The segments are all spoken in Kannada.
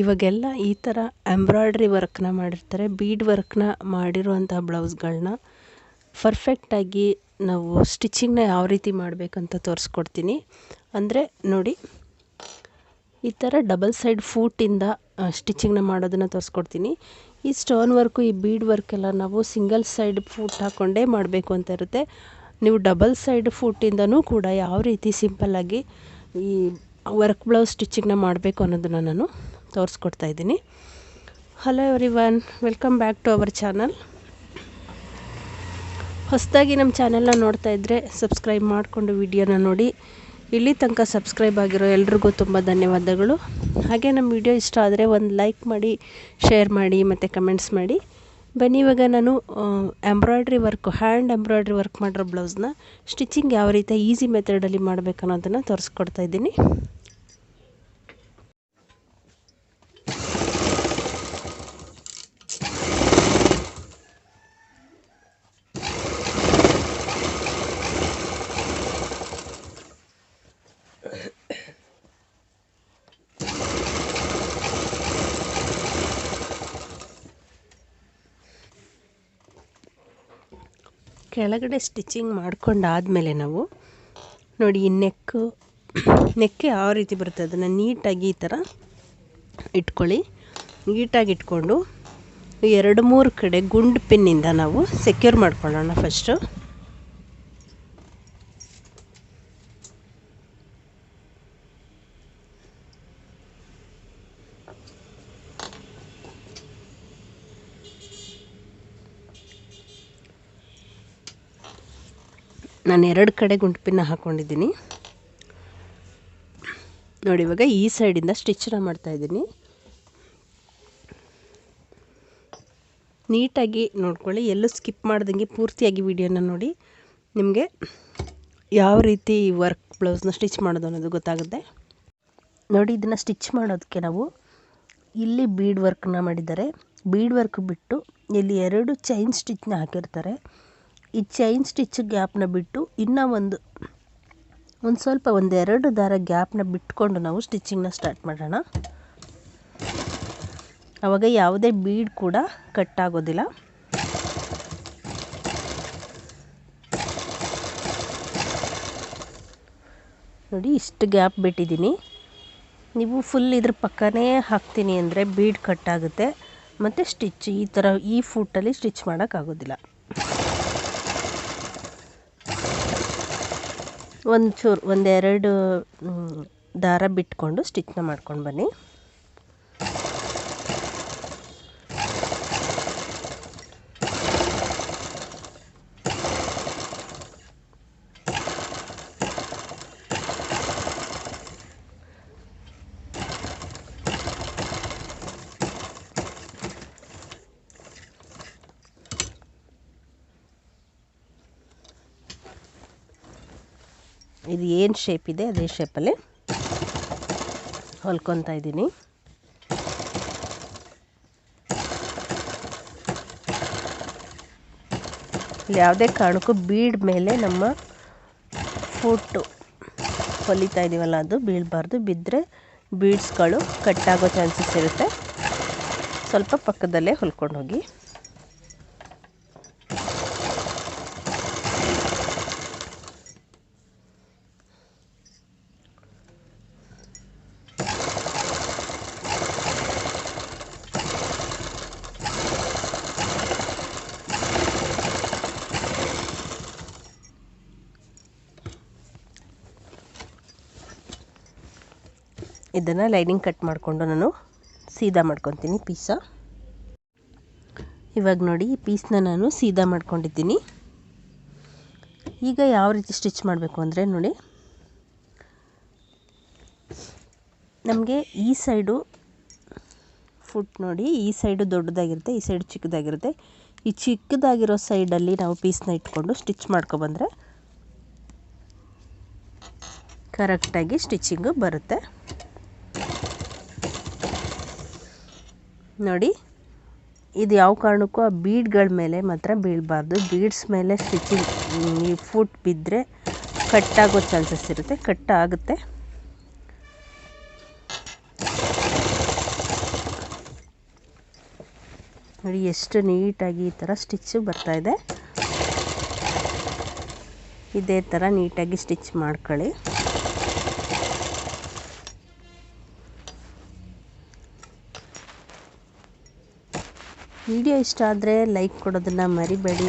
ಇವಾಗೆಲ್ಲ ಈ ಥರ ಎಂಬ್ರಾಯ್ಡ್ರಿ ವರ್ಕ್ನ ಮಾಡಿರ್ತಾರೆ ಬೀಡ್ ವರ್ಕ್ನ ಮಾಡಿರುವಂಥ ಬ್ಲೌಸ್ಗಳನ್ನ ಪರ್ಫೆಕ್ಟಾಗಿ ನಾವು ಸ್ಟಿಚಿಂಗ್ನ ಯಾವ ರೀತಿ ಮಾಡಬೇಕಂತ ತೋರಿಸ್ಕೊಡ್ತೀನಿ. ಅಂದರೆ ನೋಡಿ, ಈ ಥರ ಡಬಲ್ ಸೈಡ್ ಫೂಟಿಂದ ಸ್ಟಿಚಿಂಗ್ನ ಮಾಡೋದನ್ನು ತೋರಿಸ್ಕೊಡ್ತೀನಿ. ಈ ಸ್ಟೋನ್ ವರ್ಕು ಈ ಬೀಡ್ ವರ್ಕೆಲ್ಲ ನಾವು ಸಿಂಗಲ್ ಸೈಡ್ ಫೂಟ್ ಹಾಕ್ಕೊಂಡೇ ಮಾಡಬೇಕು ಅಂತ ಇರುತ್ತೆ. ನೀವು ಡಬಲ್ ಸೈಡ್ ಫೂಟಿಂದನೂ ಕೂಡ ಯಾವ ರೀತಿ ಸಿಂಪಲ್ಲಾಗಿ ಈ ವರ್ಕ್ ಬ್ಲೌಸ್ ಸ್ಟಿಚಿಂಗ್ನ ಮಾಡಬೇಕು ಅನ್ನೋದನ್ನು ನಾನು ತೋರಿಸ್ಕೊಡ್ತಾ ಇದ್ದೀನಿ. Hello everyone welcome back to our channel ಹೊಸದಾಗಿ ನಮ್ಮ ಚಾನೆಲ್ನ ನೋಡ್ತಾ ಇದ್ದರೆ ಸಬ್ಸ್ಕ್ರೈಬ್ ಮಾಡಿಕೊಂಡು ವಿಡಿಯೋನ ನೋಡಿ. ಇಲ್ಲಿ ತನಕ ಸಬ್ಸ್ಕ್ರೈಬ್ ಆಗಿರೋ ಎಲ್ರಿಗೂ ತುಂಬ ಧನ್ಯವಾದಗಳು. ಹಾಗೆ ನಮ್ಮ ವಿಡಿಯೋ ಇಷ್ಟ ಆದರೆ ಒಂದು ಲೈಕ್ ಮಾಡಿ ಶೇರ್ ಮಾಡಿ ಮತ್ತು ಕಮೆಂಟ್ಸ್ ಮಾಡಿ. ಬನ್ನಿ, ಇವಾಗ ನಾನು embroidery work hand embroidery work ಮಾಡಿರೋ ಬ್ಲೌಸ್ನ ಸ್ಟಿಚಿಂಗ್ ಯಾವ ರೀತಿ ಈಸಿ ಮೆಥಡಲ್ಲಿ ಮಾಡಬೇಕು ಅನ್ನೋದನ್ನು ತೋರಿಸ್ಕೊಡ್ತಾ ಇದ್ದೀನಿ. ಕೆಳಗಡೆ ಸ್ಟಿಚಿಂಗ್ ಮಾಡ್ಕೊಂಡಾದಮೇಲೆ ನಾವು ನೋಡಿ ಈ ನೆಕ್ಕು ನೆಕ್ಕೆ ಯಾವ ರೀತಿ ಬರುತ್ತೆ? ಅದನ್ನು ನೀಟಾಗಿ ಈ ಥರ ಇಟ್ಕೊಳ್ಳಿ. ನೀಟಾಗಿ ಇಟ್ಕೊಂಡು ಎರಡು ಮೂರು ಕಡೆ ಗುಂಡು ಪಿನ್ನಿಂದ ನಾವು ಸೆಕ್ಯೂರ್ ಮಾಡ್ಕೊಳ್ಳೋಣ ಫಸ್ಟು ನಾನು ಎರಡು ಕಡೆ ಗುಂಡ್ಪಿನ ಹಾಕ್ಕೊಂಡಿದ್ದೀನಿ ನೋಡಿ, ಇವಾಗ ಈ ಸೈಡಿಂದ ಸ್ಟಿಚ್ಚನ್ನ ಮಾಡ್ತಾಯಿದ್ದೀನಿ ನೀಟಾಗಿ ನೋಡ್ಕೊಳ್ಳಿ, ಎಲ್ಲೂ ಸ್ಕಿಪ್ ಮಾಡ್ದಂಗೆ ಪೂರ್ತಿಯಾಗಿ ವಿಡಿಯೋನ ನೋಡಿ. ನಿಮಗೆ ಯಾವ ರೀತಿ ವರ್ಕ್ ಬ್ಲೌಸ್ನ ಸ್ಟಿಚ್ ಮಾಡೋದು ಅನ್ನೋದು ಗೊತ್ತಾಗುತ್ತೆ. ನೋಡಿ, ಇದನ್ನು ಸ್ಟಿಚ್ ಮಾಡೋದಕ್ಕೆ ನಾವು ಇಲ್ಲಿ ಬೀಡ್ ವರ್ಕ್ನ ಮಾಡಿದ್ದಾರೆ. ಬೀಡ್ ವರ್ಕ್ ಬಿಟ್ಟು ಇಲ್ಲಿ ಎರಡು ಚೈನ್ ಸ್ಟಿಚ್ನ ಹಾಕಿರ್ತಾರೆ. ಈ ಚೈನ್ ಸ್ಟಿಚ್ ಗ್ಯಾಪ್ನ ಬಿಟ್ಟು ಇನ್ನೂ ಒಂದು ಒಂದು ಸ್ವಲ್ಪ ಒಂದೆರಡು ದಾರ ಗ್ಯಾಪ್ನ ಬಿಟ್ಕೊಂಡು ನಾವು ಸ್ಟಿಚಿಂಗ್ನ ಸ್ಟಾರ್ಟ್ ಮಾಡೋಣ. ಆವಾಗ ಯಾವುದೇ ಬೀಡ್ ಕೂಡ ಕಟ್ ಆಗೋದಿಲ್ಲ. ನೋಡಿ, ಇಷ್ಟು ಗ್ಯಾಪ್ ಬಿಟ್ಟಿದ್ದೀನಿ. ನೀವು ಫುಲ್ ಇದ್ರ ಪಕ್ಕನೇ ಹಾಕ್ತೀನಿ ಅಂದರೆ ಬೀಡ್ ಕಟ್ ಆಗುತ್ತೆ. ಮತ್ತು ಸ್ಟಿಚ್ ಈ ಥರ ಈ ಫೂಟಲ್ಲಿ ಸ್ಟಿಚ್ ಮಾಡೋಕ್ಕಾಗೋದಿಲ್ಲ ಒಂದು ಚೂರು ಒಂದೆರಡು ದಾರ ಬಿಟ್ಕೊಂಡು ಸ್ಟಿಚ್ನ ಮಾಡ್ಕೊಂಡು ಬನ್ನಿ. ಇದು ಏನು ಶೇಪ್ ಇದೆ? ಅದೇ ಶೇಪಲ್ಲಿ ಹೊಲ್ಕೊತಾ ಇದ್ದೀನಿ. ಯಾವುದೇ ಕಾರಣಕ್ಕೂ ಬೀಡ್ ಮೇಲೆ ನಮ್ಮ ಫುಟ್ಟು ಹೊಲಿತಾ ಇದ್ದೀವಲ್ಲ ಅದು ಬೀಳಬಾರ್ದು. ಬಿದ್ದರೆ ಬೀಡ್ಸ್ಗಳು ಕಟ್ಟಾಗೋ ಚಾನ್ಸಸ್ ಇರುತ್ತೆ. ಸ್ವಲ್ಪ ಪಕ್ಕದಲ್ಲೇ ಹೊಲ್ಕೊಂಡು ಹೋಗಿ ಇದನ್ನು ಲೈನಿಂಗ್ ಕಟ್ ಮಾಡಿಕೊಂಡು ನಾನು ಸೀದಾ ಮಾಡ್ಕೊತೀನಿ ಪೀಸ ಇವಾಗ ನೋಡಿ ಈ ಪೀಸ್ನ ನಾನು ಸೀದಾ ಮಾಡ್ಕೊಂಡಿದ್ದೀನಿ. ಈಗ ಯಾವ ರೀತಿ ಸ್ಟಿಚ್ ಮಾಡಬೇಕು ಅಂದರೆ ನೋಡಿ. ನಮಗೆ ಈ ಸೈಡು ಫುಟ್ ನೋಡಿ, ಈ ಸೈಡು ದೊಡ್ಡದಾಗಿರುತ್ತೆ, ಈ ಸೈಡು ಚಿಕ್ಕದಾಗಿರುತ್ತೆ. ಈ ಚಿಕ್ಕದಾಗಿರೋ ಸೈಡಲ್ಲಿ ನಾವು ಪೀಸ್ನ ಇಟ್ಕೊಂಡು ಸ್ಟಿಚ್ ಮಾಡ್ಕೊಬಂದರೆ ಕರೆಕ್ಟಾಗಿ ಸ್ಟಿಚ್ಚಿಂಗು ಬರುತ್ತೆ. ನೋಡಿ, ಇದು ಯಾವ ಕಾರಣಕ್ಕೂ ಆ ಬೀಡ್ಗಳ ಮೇಲೆ ಮಾತ್ರ ಬೀಳಬಾರ್ದು. ಬೀಡ್ಸ್ ಮೇಲೆ ಸ್ಟಿಚಿಂಗ್ ಈ ಫೂಟ್ ಬಿದ್ದರೆ ಕಟ್ ಆಗೋ ಚಾನ್ಸಸ್ ಇರುತ್ತೆ ಕಟ್ ಆಗುತ್ತೆ ನೋಡಿ, ಎಷ್ಟು ನೀಟಾಗಿ ಈ ಥರ ಸ್ಟಿಚ್ಚು ಬರ್ತಾಯಿದೆ ಇದೇ. ಥರ ನೀಟಾಗಿ ಸ್ಟಿಚ್ ಮಾಡ್ಕೊಳ್ಳಿ. ವಿಡಿಯೋ ಇಷ್ಟ ಆದರೆ ಲೈಕ್ ಕೊಡೋದನ್ನು ಮರಿಬೇಡಿ.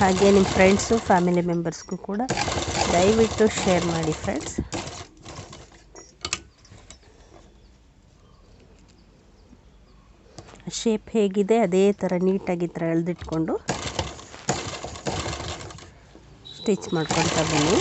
ಹಾಗೆ ನಿಮ್ಮ ಫ್ರೆಂಡ್ಸು ಫ್ಯಾಮಿಲಿ ಮೆಂಬರ್ಸ್ಗೂ ಕೂಡ ದಯವಿಟ್ಟು ಶೇರ್ ಮಾಡಿ ಫ್ರೆಂಡ್ಸ್ ಶೇಪ್ ಹೇಗಿದೆ, ಅದೇ ಥರ ನೀಟಾಗಿ ಥರ ಎಳೆದಿಟ್ಕೊಂಡು ಸ್ಟಿಚ್ ಮಾಡ್ಕೊಳ್ತಾ ಬನ್ನಿ.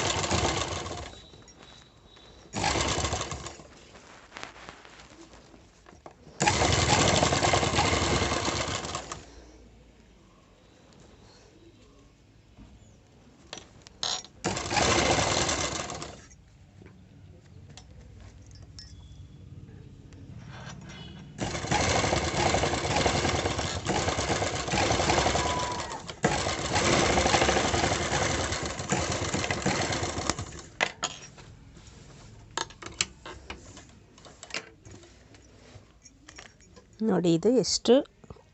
ನೋಡಿ, ಇದು ಎಷ್ಟು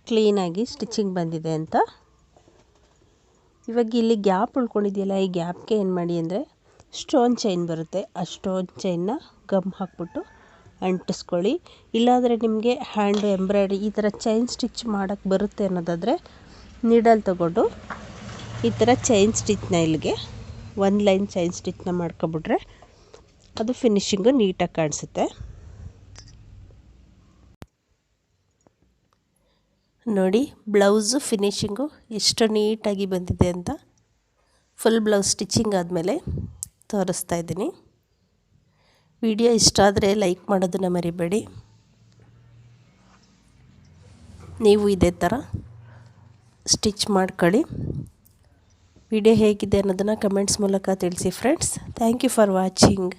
ಕ್ಲೀನಾಗಿ ಸ್ಟಿಚಿಂಗ್ ಬಂದಿದೆ ಅಂತ. ಇವಾಗ ಇಲ್ಲಿ ಗ್ಯಾಪ್ ಉಳ್ಕೊಂಡಿದೆಯಲ್ಲ, ಈ ಗ್ಯಾಪ್ಗೆ ಏನು ಮಾಡಿ ಅಂದರೆ ಸ್ಟೋನ್ ಚೈನ್ ಬರುತ್ತೆ. ಆ ಸ್ಟೋನ್ ಚೈನ್ನ ಗಮ್ ಹಾಕ್ಬಿಟ್ಟು ಅಂಟಿಸ್ಕೊಳ್ಳಿ. ಇಲ್ಲಾಂದರೆ ನಿಮಗೆ ಹ್ಯಾಂಡ್ ಎಂಬ್ರಾಯ್ಡ್ರಿ, ಈ ಥರ ಚೈನ್ ಸ್ಟಿಚ್ ಮಾಡೋಕ್ಕೆ ಬರುತ್ತೆ ಅನ್ನೋದಾದರೆ ನೀಡಲ್ ತಗೊಂಡು ಈ ಥರ ಚೈನ್ ಸ್ಟಿಚ್ನ ಇಲ್ಲಿಗೆ ಒಂದು ಲೈನ್ ಚೈನ್ ಸ್ಟಿಚ್ನ ಮಾಡ್ಕೊಬಿಟ್ರೆ ಅದು ಫಿನಿಶಿಂಗು ನೀಟಾಗಿ ಕಾಣಿಸುತ್ತೆ. ನೋಡಿ, ಬ್ಲೌಸು ಫಿನಿಷಿಂಗು ಎಷ್ಟು ನೀಟಾಗಿ ಬಂದಿದೆ ಅಂತ ಫುಲ್ ಬ್ಲೌಸ್ ಸ್ಟಿಚಿಂಗ್ ಆದಮೇಲೆ ತೋರಿಸ್ತಾ ಇದ್ದೀನಿ. ವಿಡಿಯೋ ಇಷ್ಟ ಆದರೆ ಲೈಕ್ ಮಾಡೋದನ್ನು ಮರಿಬೇಡಿ. ನೀವು ಇದೇ ಥರ ಸ್ಟಿಚ್ ಮಾಡ್ಕೊಳ್ಳಿ. ವಿಡಿಯೋ ಹೇಗಿದೆ ಅನ್ನೋದನ್ನು ಕಮೆಂಟ್ಸ್ ಮೂಲಕ ತಿಳಿಸಿ friends thank you for watching